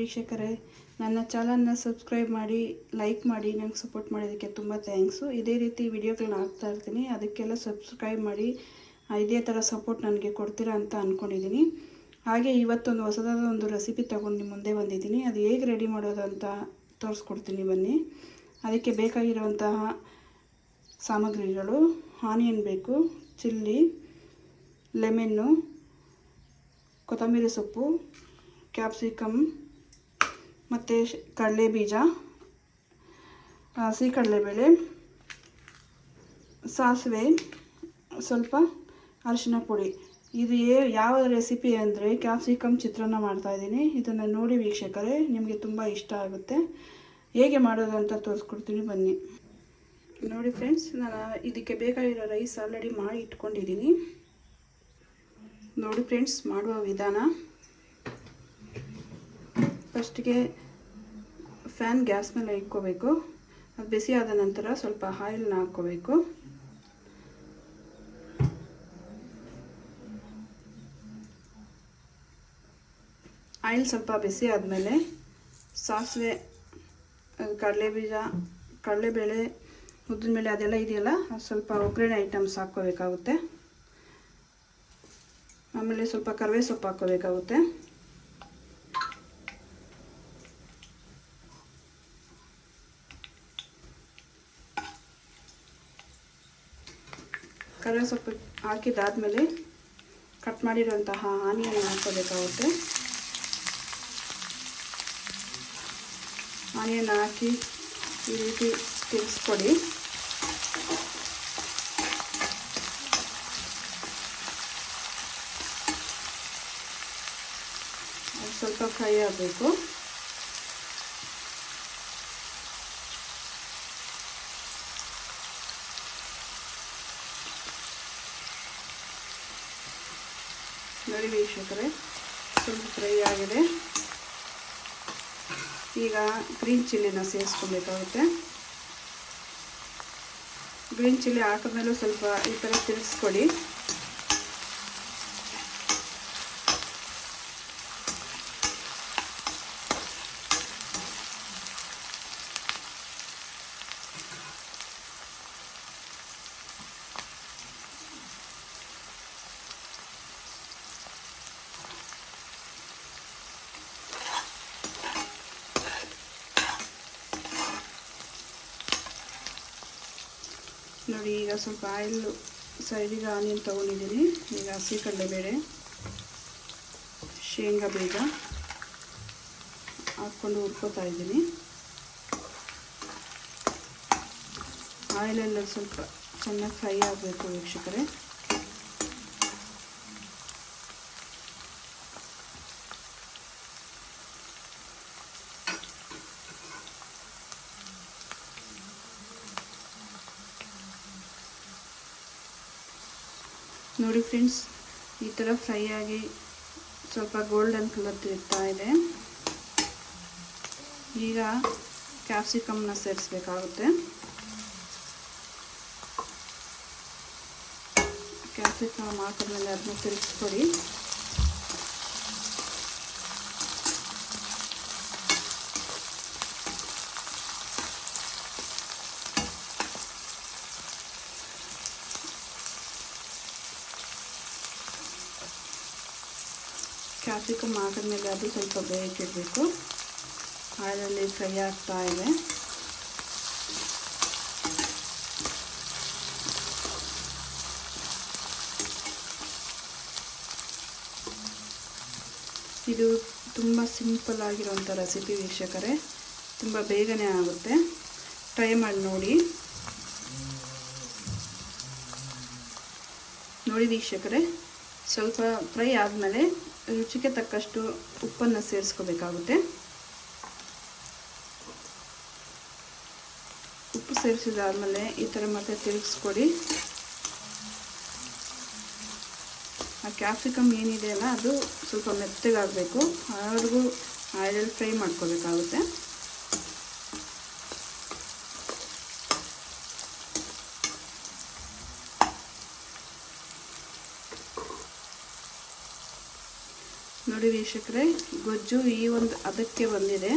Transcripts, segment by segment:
ವೀಕ್ಷಕರೇ, ನನ್ನ ಚಾನಲ್ನ ಸಬ್ಸ್ಕ್ರೈಬ್ ಮಾಡಿ, ಲೈಕ್ ಮಾಡಿ, ನಂಗೆ ಸಪೋರ್ಟ್ ಮಾಡೋದಕ್ಕೆ ತುಂಬ ಥ್ಯಾಂಕ್ಸು. ಇದೇ ರೀತಿ ವಿಡಿಯೋಗಳನ್ನ ಹಾಕ್ತಾ ಇರ್ತೀನಿ. ಅದಕ್ಕೆಲ್ಲ ಸಬ್ಸ್ಕ್ರೈಬ್ ಮಾಡಿ ಇದೇ ಥರ ಸಪೋರ್ಟ್ ನನಗೆ ಕೊಡ್ತೀರಾ ಅಂತ ಅಂದ್ಕೊಂಡಿದ್ದೀನಿ ಹಾಗೆ ಇವತ್ತೊಂದು ಹೊಸದಾದ ಒಂದು ರೆಸಿಪಿ ತೊಗೊಂಡು ನಿಮ್ಮ ಮುಂದೆ ಬಂದಿದ್ದೀನಿ. ಅದು ಹೇಗೆ ರೆಡಿ ಮಾಡೋದು ಅಂತ ತೋರಿಸ್ಕೊಡ್ತೀನಿ ಬನ್ನಿ. ಅದಕ್ಕೆ ಬೇಕಾಗಿರುವಂತಹ ಸಾಮಗ್ರಿಗಳು, ಆನಿಯನ್ ಬೇಕು, ಚಿಲ್ಲಿ, ಲೆಮೆನ್ನು, ಕೊತ್ತಂಬರಿ ಸೊಪ್ಪು, ಕ್ಯಾಪ್ಸಿಕಮ್ ಮತ್ತು ಕಡಲೆ ಬೀಜ ಹಸಿ ಕಡಲೆಬೇಳೆ ಸಾಸಿವೆ, ಸ್ವಲ್ಪ ಅರಿಶಿನ ಪುಡಿ. ಇದು ಯಾವ ರೆಸಿಪಿ ಅಂದರೆ ಕ್ಯಾಪ್ಸಿಕಮ್ ಚಿತ್ರಾನ್ನ ಮಾಡ್ತಾಯಿದ್ದೀನಿ ಇದನ್ನು ನೋಡಿ ವೀಕ್ಷಕರೇ, ನಿಮಗೆ ತುಂಬ ಇಷ್ಟ ಆಗುತ್ತೆ. ಹೇಗೆ ಮಾಡೋದು ಅಂತ ತೋರಿಸ್ಕೊಡ್ತೀನಿ, ಬನ್ನಿ. ನೋಡಿ ಫ್ರೆಂಡ್ಸ್ ನಾನು ಇದಕ್ಕೆ ಬೇಕಾಗಿರೋ ರೈಸ್ ಆಲ್ರೆಡಿ ಮಾಡಿ ಇಟ್ಕೊಂಡಿದ್ದೀನಿ. ನೋಡಿ ಫ್ರೆಂಡ್ಸ್ ಮಾಡುವ ವಿಧಾನ. ಫಸ್ಟಿಗೆ ಫ್ಯಾನ್ ಗ್ಯಾಸ್ ಮೇಲೆ ಇಟ್ಕೋಬೇಕು ಅದು ಬಿಸಿ ಆದ ನಂತರ ಸ್ವಲ್ಪ ಆಯಿಲ್ನ ಹಾಕ್ಕೋಬೇಕು. ಆಯಿಲ್ ಸ್ವಲ್ಪ ಬಿಸಿ ಆದಮೇಲೆ ಸಾಸಿವೆ ಕಡಲೆ ಬೀಜ ಕಡಲೆಬೇಳೆ, ಉದ್ದಿನಬೇಳೆ ಅದೆಲ್ಲ ಇದೆಯಲ್ಲ ಸ್ವಲ್ಪ ಒಗ್ಗರಣೆ ಐಟಮ್ಸ್ ಹಾಕ್ಕೋಬೇಕಾಗುತ್ತೆ. ಆಮೇಲೆ ಸ್ವಲ್ಪ ಕರಿವೆ ಸೊಪ್ಪು ಹಾಕ್ಕೋಬೇಕಾಗುತ್ತೆ. ಕರಿವೆ ಸೊಪ್ಪು ಹಾಕಿದಾದ್ಮೇಲೆ ಕಟ್ ಮಾಡಿರುವಂತಹ ಆನಿಯನ್ ಹಾಕೋಬೇಕಾಗುತ್ತೆ ಆನಿಯನ್ ಹಾಕಿ ಈ ರೀತಿ ತಿರ್ಸ್ಕೊಡಿ ಸ್ವಲ್ಪ ಫ್ರೈ ಆಗಬೇಕು. ನೋಡಿ ವೀಕ್ಷಕರೇ, ಸ್ವಲ್ಪ ಫ್ರೈ ಆಗಿದೆ. ಈಗ ಗ್ರೀನ್ ಚಿಲ್ಲಿನ ಸೇರಿಸ್ಕೊಬೇಕಾಗುತ್ತೆ. ಗ್ರೀನ್ ಚಿಲ್ಲಿ ಹಾಕಿದ್ಮೇಲೂ ಸ್ವಲ್ಪ ಈ ಥರ ತಿರ್ಗಿಸ್ಕೊಡಿ ನೋಡಿ, ಈಗ ಸ್ವಲ್ಪ ಆಯಿಲ್ ಸೈಡಿಗೆ ಆನಿಯನ್ ತೊಗೊಂಡಿದ್ದೀನಿ. ಈಗ ಹಸಿ ಕಡಲೆಬೇಳೆ, ಶೇಂಗಾ ಬೀಜ ಹಾಕ್ಕೊಂಡು ಹುರ್ಕೋತಾ ಇದ್ದೀನಿ. ಆಯಿಲೆಲ್ಲ ಸ್ವಲ್ಪ ಚೆನ್ನಾಗಿ ಫ್ರೈ ಆಗಬೇಕು ವೀಕ್ಷಕರೇ. ನೋಡಿ ಫ್ರೆಂಡ್ಸ್ ಈ ಥರ ಫ್ರೈ ಆಗಿ ಸ್ವಲ್ಪ ಗೋಲ್ಡನ್ ಕಲರ್ ಇರ್ತಾ ಇದೆ. ಈಗ ಕ್ಯಾಪ್ಸಿಕಮ್ನ ಸೇರಿಸ್ಬೇಕಾಗುತ್ತೆ. ಕ್ಯಾಪ್ಸಿಕಮ್ ಹಾಕಿದ್ಮೇಲೆ ಅದನ್ನ ತಿರುಗಿಸ್ಕೊಡಿ. ಕ್ಯಾಪ್ಸಿಕಮ್ ಹಾಕಿದ್ಮೇಲೆ ಅದು ಸ್ವಲ್ಪ ಬೇಯಕ್ಕಿಡಬೇಕು ಆಯಿಲಲ್ಲಿ ಫ್ರೈ ಆಗ್ತಾ ಇದೆ. ಇದು ತುಂಬ ಸಿಂಪಲ್ ಆಗಿರೋಂಥ ರೆಸಿಪಿ ವೀಕ್ಷಕರೇ. ತುಂಬ ಬೇಗನೆ ಆಗುತ್ತೆ. ಟ್ರೈ ಮಾಡಿ ನೋಡಿ. ನೋಡಿ ವೀಕ್ಷಕರೇ, ಸ್ವಲ್ಪ ಫ್ರೈ ಆದಮೇಲೆ ರುಚಿಗೆ ತಕ್ಕಷ್ಟು ಉಪ್ಪನ್ನು ಸೇರಿಸ್ಕೋಬೇಕಾಗುತ್ತೆ. ಉಪ್ಪು ಸೇರಿಸಿದಾದ್ಮೇಲೆ ಈ ಥರ ಮತ್ತೆ ತಿರುಗಿಸ್ಕೊಡಿ. ಆ ಕ್ಯಾಪ್ಸಿಕಮ್ ಏನಿದೆ ಅಲ್ಲ ಅದು ಸ್ವಲ್ಪ ಮೆತ್ತಗಾಗಬೇಕು. ಅಲ್ಲಿವರೆಗೂ ಆಯಿಲಲ್ಲಿ ಫ್ರೈ ಮಾಡ್ಕೋಬೇಕಾಗುತ್ತೆ. ನೋಡಿ ವೀಕ್ಷಕರೇ, ಗೊಜ್ಜು ಈ ಒಂದು ಅದಕ್ಕೆ ಬಂದಿದೆ.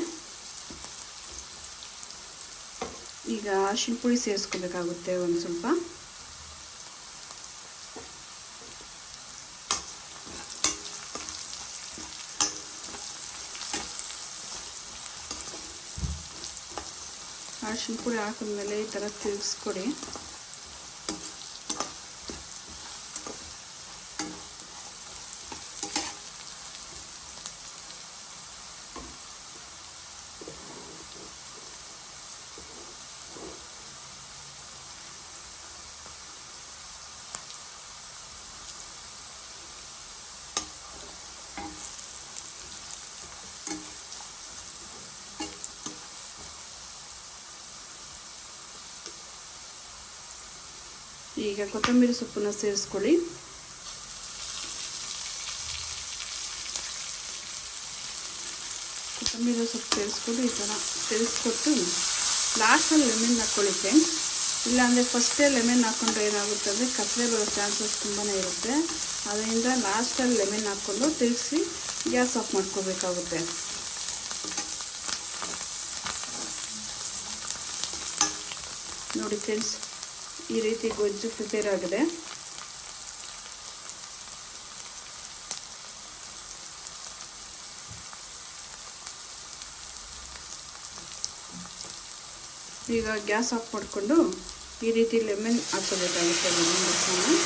ಈಗ ಅರಿಶಿನ ಪುಡಿ ಸೇರಿಸ್ಕೋಬೇಕಾಗುತ್ತೆ ಒಂದು ಸ್ವಲ್ಪ. ಅರಿಶಿನ ಪುಡಿ ಹಾಕಿದ್ಮೇಲೆ ಈ ಥರ ತಿರುಗಿಸ್ಕೊಡಿ. ಈಗ ಕೊತ್ತಂಬರಿ ಸೊಪ್ಪನ್ನು ಸೇರಿಸ್ಕೊಳ್ಳಿ. ಕೊತ್ತಂಬರಿ ಸೊಪ್ಪು ಸೇರಿಸ್ಕೊಂಡು ಈ ಥರ ಸೇರಿಸ್ಕೊಟ್ಟು ಲಾಸ್ಟಲ್ಲಿ ಲೆಮನ್ ಹಾಕ್ಕೊಳ್ಳಿ ಫ್ರೆಂಡ್ಸ್ ಇಲ್ಲಾಂದರೆ ಫಸ್ಟೇ ಲೆಮನ್ ಹಾಕ್ಕೊಂಡ್ರೆ ಏನಾಗುತ್ತೆ ಅಂದರೆ ಕಸರೆ ಬರೋ ಚಾನ್ಸಸ್ ತುಂಬಾ ಇರುತ್ತೆ. ಅದರಿಂದ ಲಾಸ್ಟಲ್ಲಿ ಲೆಮನ್ ಹಾಕ್ಕೊಂಡು ತಿರುಗಿಸಿ ಗ್ಯಾಸ್ ಆಫ್ ಮಾಡ್ಕೋಬೇಕಾಗುತ್ತೆ. ನೋಡಿ ಫ್ರೆಂಡ್ಸ್ ಈ ರೀತಿ ಗೊಜ್ಜು ಪ್ರಿಪೇರ್ ಆಗಿದೆ. ಈಗ ಗ್ಯಾಸ್ ಆಫ್ ಮಾಡಿಕೊಂಡು ಈ ರೀತಿ ಲೆಮನ್ ಹಾಕೋಬೇಕಾಗುತ್ತೆ ಲೆಮನ್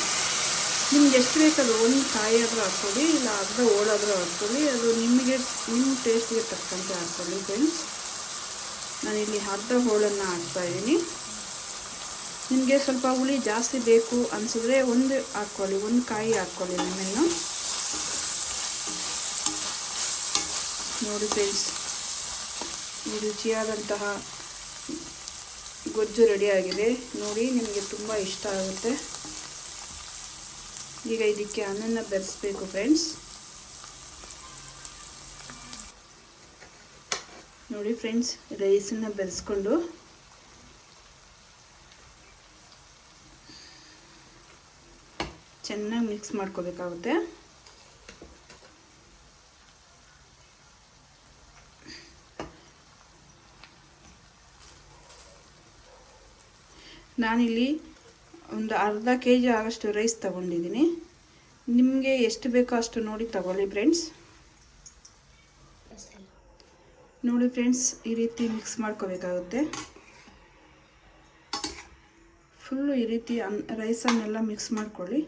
ನಿಮ್ಗೆ ಎಷ್ಟು ಬೇಕದು ಒಂದು ಕಾಯಿ ಆದರೂ ಹಾಕ್ಕೊಳ್ಳಿ, ಇಲ್ಲ ಅರ್ಧ ಹೋಳಾದರೂ ಹಾಕ್ಕೊಳ್ಳಿ, ಅದು ನಿಮಗೆ ನಿಮ್ಮ ಟೇಸ್ಟ್ಗೆ ತಕ್ಕಂತೆ ಹಾಕ್ಕೊಳ್ಳಿ ಫ್ರೆಂಡ್ಸ್ ನಾನಿಲ್ಲಿ ಅರ್ಧ ಹೋಳನ್ನು ಹಾಕ್ತಾಯಿದ್ದೀನಿ ನಿಮಗೆ ಸ್ವಲ್ಪ ಹುಳಿ ಜಾಸ್ತಿ ಬೇಕು ಅನಿಸಿದ್ರೆ ಒಂದು ಹಾಕ್ಕೊಳ್ಳಿ, ಒಂದು ಕಾಯಿ ಹಾಕ್ಕೊಳ್ಳಿ ನಿಮ್ಮನ್ನು. ನೋಡಿ ಫ್ರೆಂಡ್ಸ್ ಈ ರುಚಿಯಾದಂತಹ ಗೊಜ್ಜು ರೆಡಿಯಾಗಿದೆ ನೋಡಿ ನಿಮಗೆ ತುಂಬ ಇಷ್ಟ ಆಗುತ್ತೆ. ಈಗ ಇದಕ್ಕೆ ಅನ್ನನ ಬೆರೆಸ್ಬೇಕು ಫ್ರೆಂಡ್ಸ್ ನೋಡಿ ಫ್ರೆಂಡ್ಸ್ ರೈಸನ್ನು ಬೆರೆಸ್ಕೊಂಡು ಚೆನ್ನಾಗಿ ಮಿಕ್ಸ್ ಮಾಡ್ಕೋಬೇಕಾಗುತ್ತೆ. ನಾನಿಲ್ಲಿ ಒಂದು ಅರ್ಧ ಕೆ ಜಿ ಆಗೋಷ್ಟು ರೈಸ್ ತಗೊಂಡಿದ್ದೀನಿ. ನಿಮಗೆ ಎಷ್ಟು ಬೇಕೋ ಅಷ್ಟು ನೋಡಿ ತಗೊಳ್ಳಿ ಫ್ರೆಂಡ್ಸ್ ನೋಡಿ ಫ್ರೆಂಡ್ಸ್ ಈ ರೀತಿ ಮಿಕ್ಸ್ ಮಾಡ್ಕೋಬೇಕಾಗುತ್ತೆ. ಫುಲ್ಲು ಈ ರೀತಿ ಅನ್ ರೈಸನ್ನೆಲ್ಲ ಮಿಕ್ಸ್ ಮಾಡ್ಕೊಳ್ಳಿ.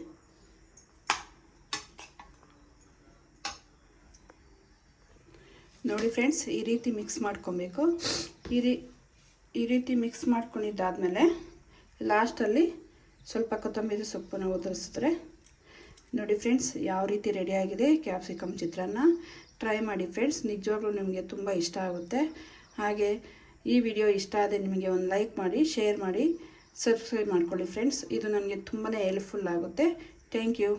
ನೋಡಿ ಫ್ರೆಂಡ್ಸ್, ಈ ರೀತಿ ಮಿಕ್ಸ್ ಮಾಡ್ಕೊಬೇಕು. ಈ ರೀ, ಈ ರೀತಿ ಮಿಕ್ಸ್ ಮಾಡ್ಕೊಂಡಿದ್ದಾದಮೇಲೆ ಲಾಸ್ಟಲ್ಲಿ ಸ್ವಲ್ಪ ಕೊತ್ತಂಬರಿ ಸೊಪ್ಪನ್ನು ಉದುರಿಸಿದ್ರೆ ನೋಡಿ ಫ್ರೆಂಡ್ಸ್, ಯಾವ ರೀತಿ ರೆಡಿಯಾಗಿದೆ ಕ್ಯಾಪ್ಸಿಕಮ್ ಚಿತ್ರಾನ್ನ. ಟ್ರೈ ಮಾಡಿ ಫ್ರೆಂಡ್ಸ್ ನಿಜವಾಗ್ಲೂ ನಿಮಗೆ ತುಂಬ ಇಷ್ಟ ಆಗುತ್ತೆ. ಹಾಗೆ ಈ ವಿಡಿಯೋ ಇಷ್ಟ ಆದರೆ ನಿಮಗೆ ಒಂದು ಲೈಕ್ ಮಾಡಿ ಶೇರ್ ಮಾಡಿ ಸಬ್ಸ್ಕ್ರೈಬ್ ಮಾಡ್ಕೊಳ್ಳಿ ಫ್ರೆಂಡ್ಸ್ ಇದು ನನಗೆ ತುಂಬಾ ಹೆಲ್ಪ್ಫುಲ್ ಆಗುತ್ತೆ. Thank you